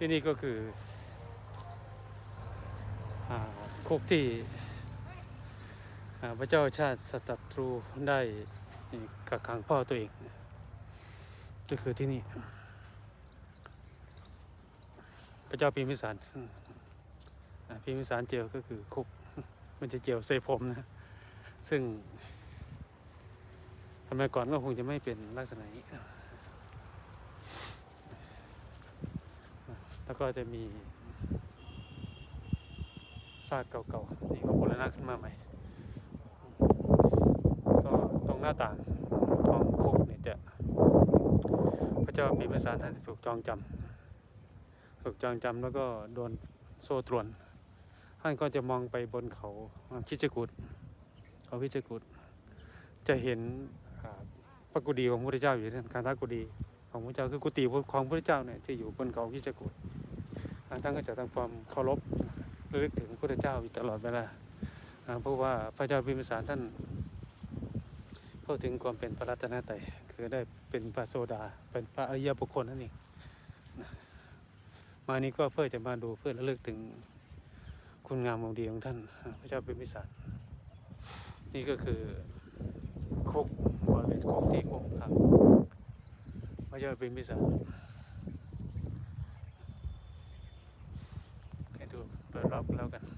ที่นี่ก็คือคุกที่พระเจ้าชาติสตัตรูได้กักขังพ่อตัวเองก็คือที่นี่ พระเจ้าพิมพิสารพิมพิสารเจลก็คือคุก มันจะเจลเซผมนะ ซึ่งสมัยก่อนก็คงจะไม่เป็นลักษณะนี้ แล้วก็จะมีซากเก่าๆนี่ก็บูรณะขึ้นมาใหม่ ก็ตรงหน้าต่างของคุกเนี่ยจะ พระเจ้าพิมพิสารท่านถูกจองจำถูกจองจำแล้วก็โดนโซ่ตรวนท่านก็จะมองไปบนเขาคิจกูดเขาคิจกูดจะเห็นพระกุฎีของพระพุทธเจ้าอยู่ที่นั่นการทักกุฎีของพระเจ้าคือกุฏิของพระพุทธเจ้าเนี่ยจะอยู่บนเขาคิจกูดอ่า ท่านก็จะทำความเคารพระลึกถึงพระเจ้าอยู่ตลอดเวลาอ่าเพราะว่าพระเจ้าพิมพิสารท่าน เข้าถึงความเป็นพระรัตนตรัยคือได้เป็นพระโสดา เป็นพระอริยบุคคลนั่นเองมานี้ก็เพื่อจะมาดูเพื่อระลึกถึงคุณงามความดีของท่าน พระเจ้าเป็นพิสารนี่ก็คือคุกบริเวณคุกที่คุมขังพระเจ้าเป็นพิสาร ให้ดูโดยรอบกันแล้วกัน